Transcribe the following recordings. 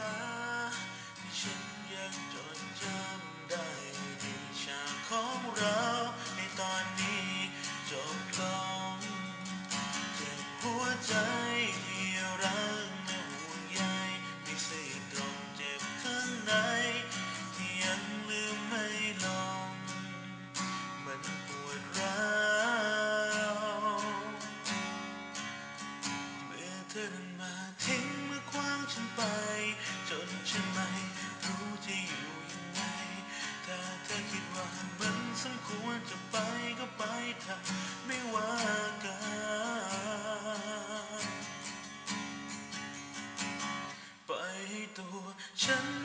ตาที่ฉันยังจดจำได้ในฉากของเราในตอนนี้จบลงเจ็บหัวใจที่รักและห่วงใยไม่สื่อตรงเจ็บข้างในที่ยังลืมไม่ลงมันปวดร้าวเมื่อเธอมาทิ้ง ฉันไป จนฉันไม่รู้จะอยู่ยังไง ถ้าเธอคิดว่ามันสมควรจะไปก็ไปเถอะไม่ว่ากันไปตัวฉัน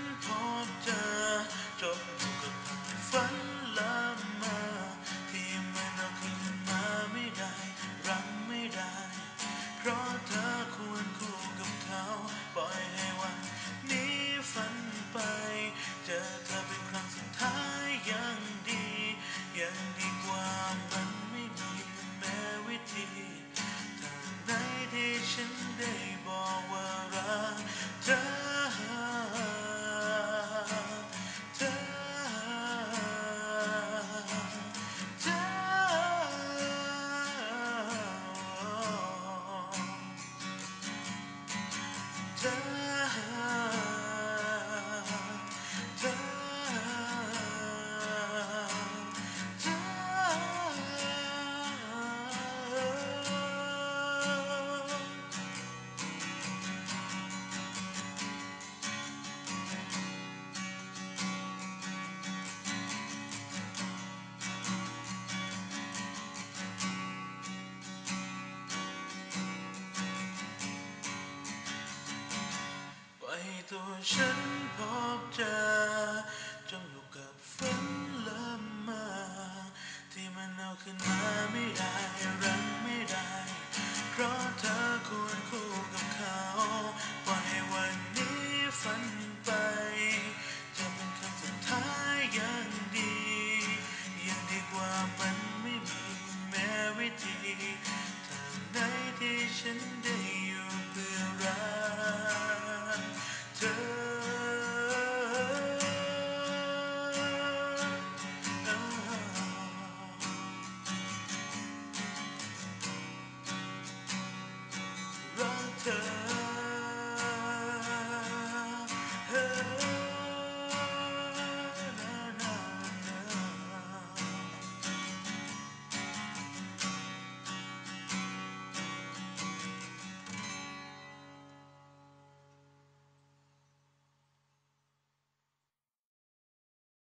ตัวฉันพบเจอจมอยู่กับฝันละมาที่มันเอาขึ้นมาไม่ได้